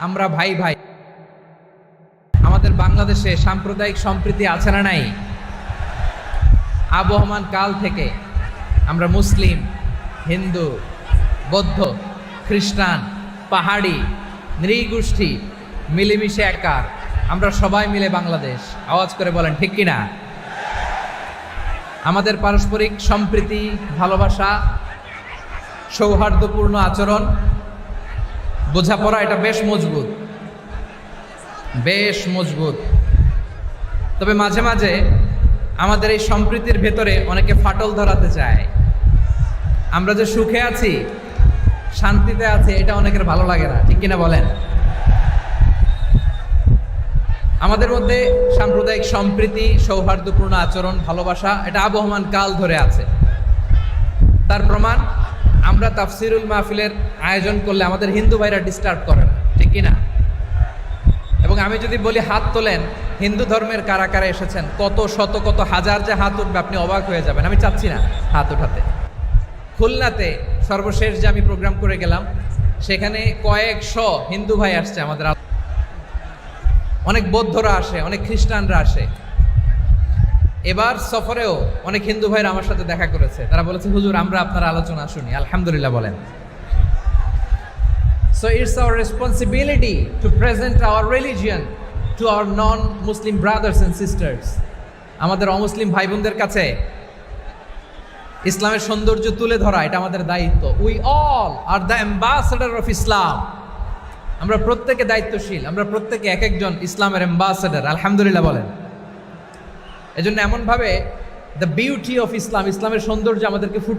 আমরা ভাই ভাই। আমাদের বাংলাদেশে সাম্প্রদায়িক সম্প্রীতি আছে না নাই? আবহমান কাল থেকে আমরা মুসলিম, হিন্দু, বৌদ্ধ, খ্রিস্টান, পাহাড়ি, নৃগোষ্ঠী মিলেমিশে একার। আমরা সবাই মিলে বাংলাদেশ। আওয়াজ করে বলেন, ঠিক কিনা? আমাদের পারস্পরিক সম্প্রীতি, ভালোবাসা, সৌহার্দ্যপূর্ণ আচরণ বোঝাপড়া, এটা বেশ মজবুত। বেশ মজবুত। তবে মাঝে মাঝে আমাদের এই সম্প্রীতির ভেতরে অনেকে ফাটল ধরাতে চায়। আমরা যে সুখে আছি, শান্তিতে আছি, এটা অনেকের ভালো লাগে না, ঠিক কিনা বলেন? আমাদের মধ্যে সাম্প্রদায়িক সম্প্রীতি, সৌহার্দ্যপূর্ণ আচরণ, ভালোবাসা, এটা আবহমান কাল ধরে আছে। তার প্রমাণ আমরা তাফসিরুল মাহফিলের আয়োজন করলে আমাদের হিন্দু ভাইরা ডিস্টার্ব করে না, ঠিক কিনা? এবং আমি যদি বলি হাত তোলেন, হিন্দু ধর্মের কারা কারা এসেছেন, কত শত, কত হাজার যে হাত উঠবে আপনি অবাক হয়ে যাবেন। আমি চাচ্ছি না হাত ওঠাতে খুলনাতে সর্বশেষ যে আমি প্রোগ্রাম করে গেলাম, সেখানে কয়েকশো হিন্দু ভাই আসছে আমাদের অনেক বৌদ্ধরা আসে, অনেক খ্রিস্টানরা আসে। এবার সফরেও অনেক হিন্দু ভাইরা আমার সাথে দেখা করেছে। তারা বলেছে, হুজুর, আমরা আপনার আলোচনা শুনি। আলহামদুলিল্লাহ বলেন। So it's our responsibility to present our religion to our non Muslim brothers and sisters আমাদের অমুসলিম ভাই বোনদের কাছে ইসলামের সৌন্দর্য তুলে ধরা, এটা আমাদের দায়িত্ব। We all are the ambassador of Islam আমরা প্রত্যেকে দায়িত্বশীল, আমরা প্রত্যেকে এক একজন ইসলামের অ্যাম্বাসেডার আলহামদুলিল্লাহ বলেন। এজন্য এমনভাবে দ্য বিউটি অফ ইসলাম ইসলামের সৌন্দর্য আমাদেরকে ফুটিয়ে